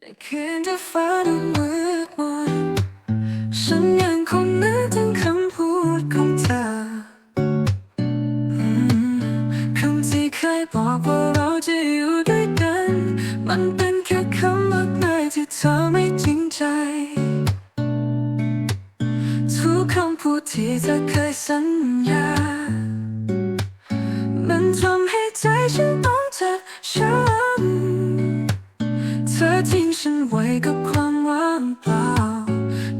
ในคืนที่ฟ้าดูมืดมนฉันยังคงนึกถึงคำพูดของเธอคำที่เคยบอกว่าเราจะอยู่ด้วยกัน มันเป็นแค่คำว่าง่ายที่เธอไม่จริงใจ ทุกคำพูดที่เธอเคยสัญญา มันทำให้ใจฉันางเปล่า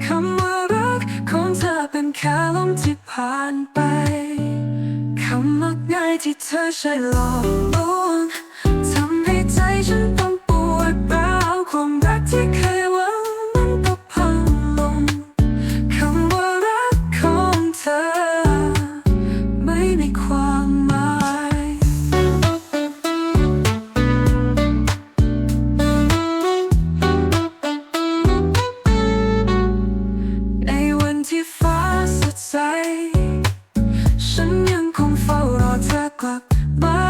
คำว่ารักของเธอเป็นแค่ลมที่ผ่านไปคำมักง่ายที่เธอใช้หลอกลวงทำให้ใจฉันต้องปวดร้าวความรักที่เคยหวังมันก็พังลงคำว่ารักของเธอ ที่ฟ้าสดใส ฉันยังคงเฝ้ารอเธอกลับมา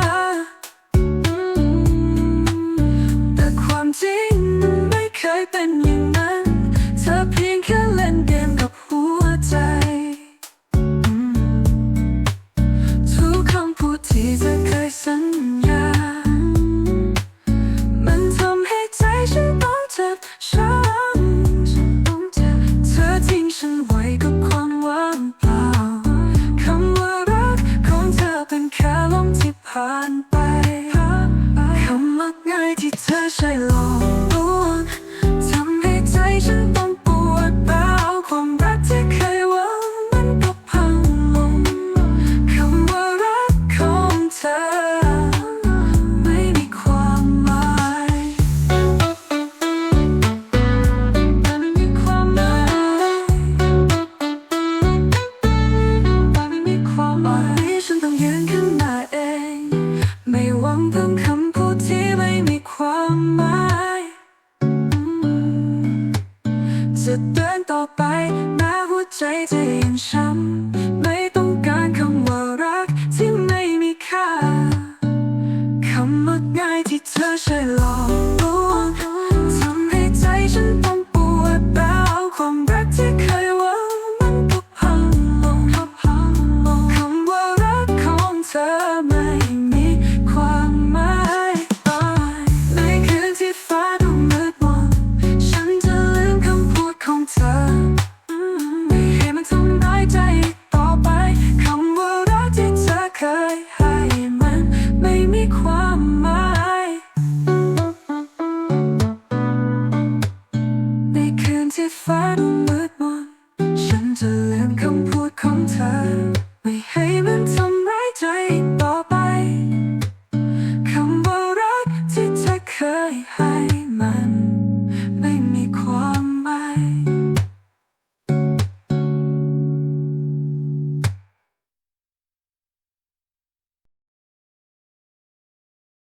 แต่ความจริงมันไม่เคยเป็นอย่างนั้น เธอเพียงแค่เล่นเกมกับหัวใจ ทุกคำพูดที่เธอเคยสัญญา มันทำให้ใจฉันต้องเจ็บช้ำาย จะเดินต่อไปแม้หัวใจจะยังช้ำ ในคืนที่ฟ้มืดมนฉันจะลืมคำพูดของเธอ ไม่ให้มันทำร้ายใจต่อไป คำว่ารักที่เธอเคยให้